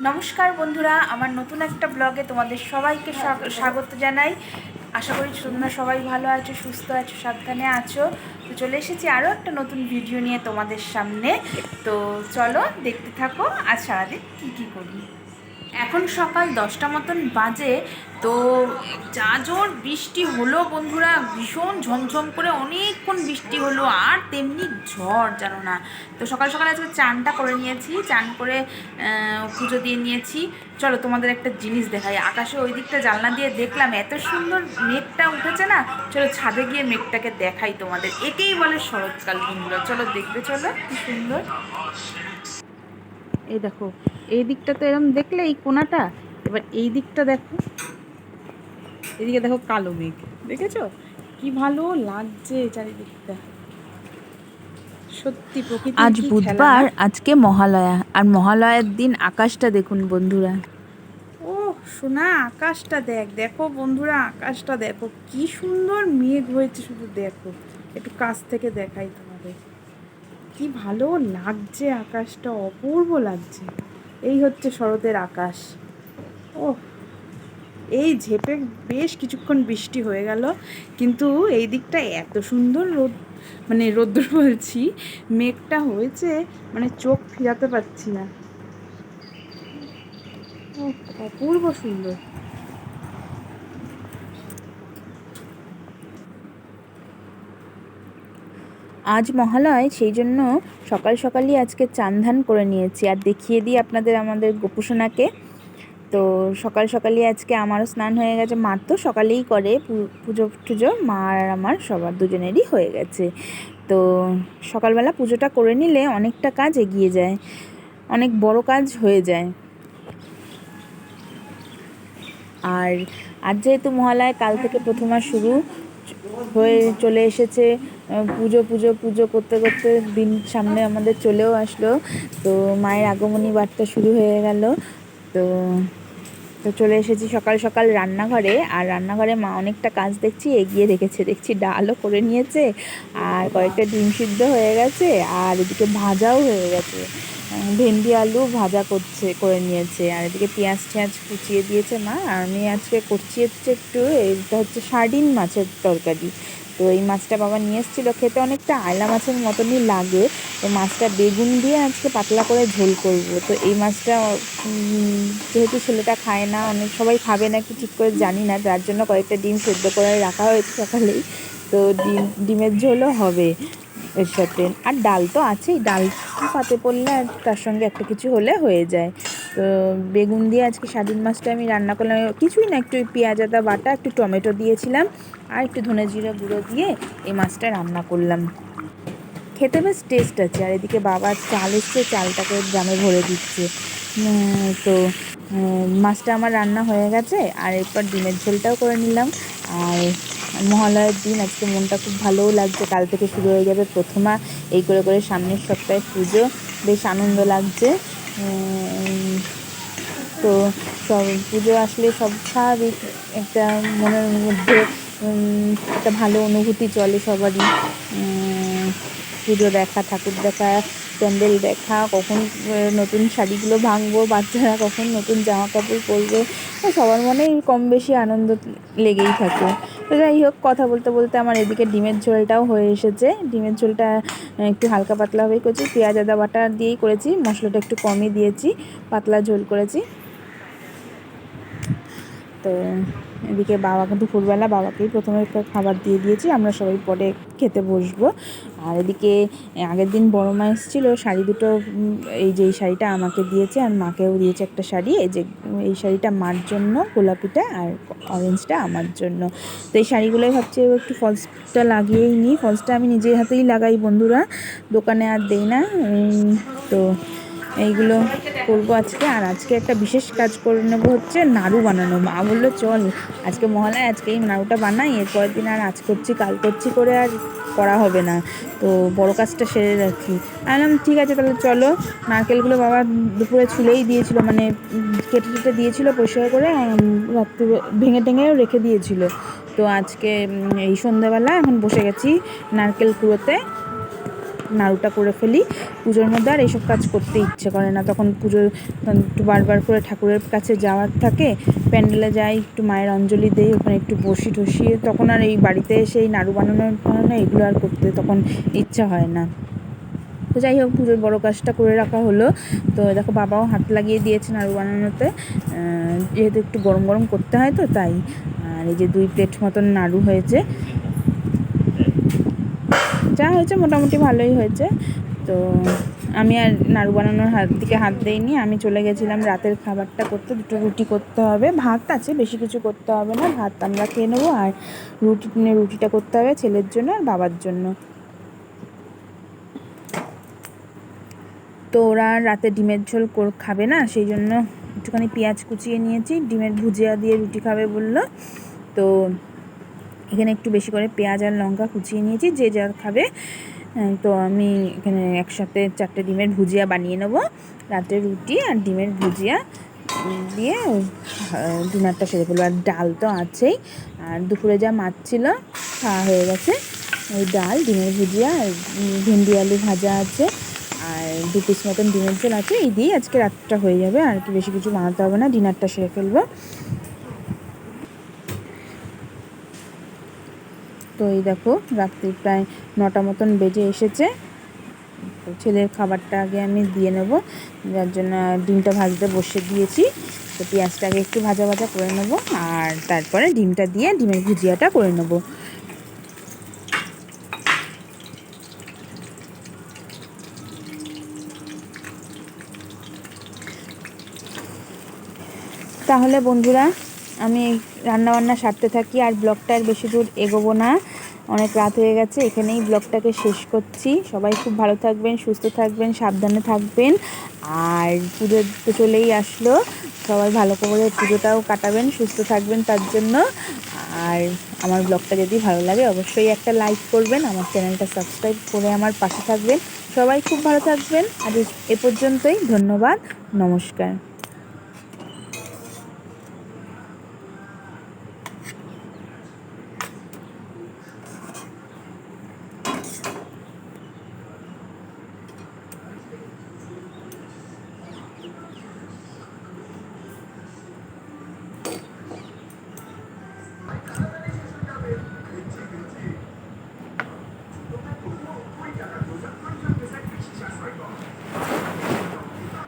নমস্কার বন্ধুরা, আমার নতুন একটা ব্লগে তোমাদের সবাইকে স্বাগত জানাই। আশা করি তোমরা সবাই ভালো আছো, সুস্থ আছো, সাবধানে আছো। তো চলে এসেছি আরও একটা নতুন ভিডিও নিয়ে তোমাদের সামনে। তো চলো দেখতে থাকো আর সারাদিন কী কী করি। এখন সকাল দশটা মতন বাজে, তো যা জোর বৃষ্টি হলো বন্ধুরা, ভীষণ ঝমঝম করে অনেকক্ষণ বৃষ্টি হলো, আর তেমনি ঝড় জানো না। তো সকাল সকাল আজকে চানটা করে নিয়েছি, চান করে পুজো দিয়ে নিয়েছি। চলো তোমাদের একটা জিনিস দেখাই। আকাশে ওই দিকটা জানলা দিয়ে দেখলাম, এত সুন্দর মেঘটা উঠেছে না। চলো ছাদে গিয়ে মেঘটাকে দেখাই তোমাদের। একেই বলে শরৎকাল বন্ধুরা চলো দেখবে, চলো কি সুন্দর। এই দেখো এই দিকটা তো এরকম দেখলে এই কোনাটা এবার এই দিকটা দেখো। এদিকে দেখো কালো মেঘ দেখেছ? কি ভালো লাগছে চারিদিকটা। সত্যি প্রকৃতি আজ বুধবার আজকে মহালয়া আর মহালয়ার দিন আকাশটা দেখুন বন্ধুরা। ও সোনা আকাশটা দেখ দেখো বন্ধুরা আকাশটা দেখো কি সুন্দর মেঘ হয়েছে শুধু দেখো। একটু কাছ থেকে দেখাই তোমাদের কি ভালো লাগছে আকাশটা, অপূর্ব লাগছে। এই হচ্ছে শরতের আকাশ। ও এই ঝেপে বেশ কিছুক্ষণ বৃষ্টি হয়ে গেল, কিন্তু এই দিকটা এত সুন্দর রোদ মানে রোদ্র বলছি, মেঘটা হয়েছে মানে চোখ ফিরাতে পারছি না। অপূর্ব সুন্দর। আজ মহালয়, সেই জন্য সকাল সকালই আজকে চান ধান করে নিয়েছি। আর দেখিয়ে দিই আপনাদের আমাদের গোপুসোনাকে। তো সকাল সকালই আজকে আমারও স্নান হয়ে গেছে। মার তো সকালেই করে পুজো টুজো, মা আর আমার সবার দুজনেরই হয়ে গেছে। তো সকালবেলা পুজোটা করে নিলে অনেকটা কাজ এগিয়ে যায়, অনেক বড় কাজ হয়ে যায়। আর আজ যেহেতু মহালয়, কাল থেকে প্রথমা শুরু। হয়ে চলে এসেছে। পুজো পুজো পুজো করতে করতে দিন সামনে আমাদের চলেও আসলো। তো মায়ের আগমনী বার্তা শুরু হয়ে গেল। তো তো চলে এসেছি সকাল সকাল রান্নাঘরে। আর রান্নাঘরে মা অনেকটা কাজ দেখছি, এগিয়ে রেখেছে। দেখছি ডালও করে নিয়েছে। আর কয়েকটা ডিম সিদ্ধ হয়ে গেছে। আর এদিকে ভাজাও হয়ে গেছে। ভেন্ডি আলু ভাজা করছে, করে নিয়েছে। আর এদিকে পেঁয়াজ টেঁয়াজ কুচিয়ে দিয়েছে মা। আর আমি আজকে করছি হচ্ছে একটু এটা হচ্ছে সার্ডিন মাছের তরকারি। তো এই মাছটা বাবা নিয়ে এসেছিল। খেতে অনেকটা আয়লা মাছের মতনই লাগে। তো মাছটা বেগুন দিয়ে আজকে পাতলা করে ঝোল করব। তো এই মাছটা যেহেতু ছেলেটা খায় না, অনেক সবাই খাবে না কি ঠিক করে জানি না। তার জন্য কয়েকটা ডিম সেদ্ধ করে রাখা হয়েছে সকালেই। তো ডিম, ডিমের ঝোলও হবে। এর সাথে আর ডাল তো আছেই, ডাল পাতে পড়লে আর তার সঙ্গে একটা কিছু হলে হয়ে যায়। তো বেগুন দিয়ে আজকে স্বাধীন মাছটা আমি রান্না করলাম। কিছুই না, একটু পেঁয়াজ আদা বাটা, একটু টমেটো দিয়েছিলাম আর একটু ধনে জিরা গুঁড়ো দিয়ে এই মাছটা রান্না করলাম। খেতে বেশ টেস্ট আছে। আর এদিকে বাবা চাল এসছে, চালটাকে ড্রামে ভরে দিচ্ছে। তো মাছটা আমার রান্না হয়ে গেছে। আর এরপর ডিমের ঝোলটাও করে নিলাম। আর মহালয়ের দিন। আজকে মনটা খুব ভালোও লাগছে। কাল থেকে শুরু হয়ে যাবে প্রথমা। এই করে করে সামনের সপ্তাহে পুজো। বেশ আনন্দ লাগছে। তো সব পুজো আসলে সব স্বাভাবিক। একটা মনের মধ্যে একটা ভালো অনুভূতি চলে সবারই। পুজো দেখা, ঠাকুর দেখা, প্যান্ডেল দেখা, কখন নতুন শাড়িগুলো ভাঙবো, বাচ্চারা কখন নতুন জামা কাপড় পরবে সবার মনেই কম বেশি আনন্দ লেগেই থাকে। তো যাই হোক, কথা বলতে বলতে আমার এদিকে ডিমের ঝোলটাও হয়ে এসেছে। ডিমের ঝোলটা একটু হালকা পাতলাভাবেই করেছি, পেঁয়াজ, আদা, বাটা দিয়েই করেছি, মশলাটা একটু কমই দিয়েছি, পাতলা ঝোল করেছি। তো এদিকে বাবাকে দুপুরবেলা বাবাকেই প্রথমে একটা খাবার দিয়ে দিয়েছি, আমরা সবাই পরে খেতে বসবো। আর এদিকে আগের দিন বড় মা এসেছিল, শাড়ি দুটো এই যে এই শাড়িটা আমাকে দিয়েছে আর মাকেও দিয়েছে একটা শাড়ি, এই যে এই শাড়িটা মার জন্য, গোলাপিটা আর অরেঞ্জটা আমার জন্য। তো এই শাড়িগুলোই ভাবছি একটু ফলসটা লাগিয়েই নিই, ফলসটা আমি নিজের হাতেই লাগাই বন্ধুরা, দোকানে আর দেই না তো এইগুলো করব আজকে। আর আজকে একটা বিশেষ কাজ করে নেব হচ্ছে নাড়ু বানানো। মা বলল, চল, আজকে মহালয়, আজকে এই নাড়ুটা বানাই। এরপরের দিন আর আজ করছি, কাল করছি করে আর করা হবে না। তো বড় কাজটা সেরে রাখি। আলাম ঠিক আছে, তাহলে চলো। নারকেলগুলো বাবা দুপুরে ছুলেই দিয়েছিল মানে কেটে কেটে দিয়েছিল পরিষ্কার করে রাত্রে ভেঙে টেঙেও রেখে দিয়েছিল। তো আজকে এই সন্ধ্যাবেলা এখন বসে গেছি নারকেল কুড়োতে। নাড়ুটা করে ফেলি পুজোর মধ্যে, আর এইসব কাজ করতে ইচ্ছে করে না। তখন পুজো একটু বারবার করে ঠাকুরের কাছে যাওয়ার থাকে, প্যান্ডেলে যাই, একটু মায়ের অঞ্জলি দিই, ওখানে একটু বসি টসিয়ে তখন আর এই বাড়িতে এসে এই নাড়ু বানানোর বানানো এগুলো আর করতে তখন ইচ্ছা হয় না। তো যাই হোক, পুজোর বড়ো কাজটা করে রাখা হলো। তো দেখো, বাবাও হাত লাগিয়ে দিয়েছে নাড়ু বানানোতে। যেহেতু একটু গরম গরম করতে হয় তো তাই। আর এই যে দুই প্লেট মতন নাড়ু হয়েছে। যা হয়েছে মোটামুটি ভালোই হয়েছে। তো আমি আর নাড়ু বানানোর হাত দিকে হাত দিইনি। আমি চলে গেছিলাম রাতের খাবারটা করতে। দুটো রুটি করতে হবে। ভাত আছে, বেশি কিছু করতে হবে না। ভাত আমরা খেয়ে নেব আর রুটি রুটিটা করতে হবে ছেলের জন্য আর বাবার জন্য। তো ওরা রাতে ডিমের ঝোল খাবে না? সেই জন্য একটুখানি পেঁয়াজ কুচিয়ে নিয়েছি। ডিমের ভুজিয়া দিয়ে রুটি খাবে বলল। তো এখানে একটু বেশি করে পেঁয়াজ আর লঙ্কা কুচিয়ে নিয়েছি, যে যা খাবে। তো আমি এখানে একসাথে চারটে ডিমের ভুজিয়া বানিয়ে নেব। রাতে রুটি আর ডিমের ভুজিয়া দিয়ে ডিনারটা সেরে ফেলব। আর ডাল তো আছেই। আর দুপুরে যা মাছ ছিল, খাওয়া হয়ে গেছে। ওই ডাল, ডিমের ভুজিয়া ভেন্ডি আলু ভাজা আছে। আর দু পিস মতন ডিমের ঝোল আছে। এই দিয়েই আজকে রাতটা হয়ে যাবে। আর কি বেশি কিছু বানাতে হবে না। ডিনারটা সেরে ফেলব। তো এই দেখো, রাত্রি প্রায় নটা মতন বেজে এসেছে। তো ছেলের খাবারটা আগে আমি দিয়ে নেব, যার জন্য ডিমটা ভাজতে বসে দিয়েছি। তো পেঁয়াজটাকে একটু ভাজা ভাজা করে নেব, আর তারপরে ডিমটা দিয়ে ডিমের ভুজিয়াটা করে নেব। তাহলে বন্ধুরা আমি রান্নাবান্না সারতে থাকি আর ব্লগটা আর বেশি দূর এগোবো না। অনেক রাত হয়ে গেছে, এখানেই ব্লগটাকে শেষ করছি। সবাই খুব ভালো থাকবেন, সুস্থ থাকবেন, সাবধানে থাকবেন। আর পুজো তো চলেই আসলো, সবাই ভালো করে পুজোটাও কাটাবেন, সুস্থ থাকবেন তার জন্য। আর আমার ব্লগটা যদি ভালো লাগে, অবশ্যই একটা লাইক করবেন, আমার চ্যানেলটা সাবস্ক্রাইব করে আমার পাশে থাকবেন। সবাই খুব ভালো থাকবেন আর এ পর্যন্তই, ধন্যবাদ, নমস্কার।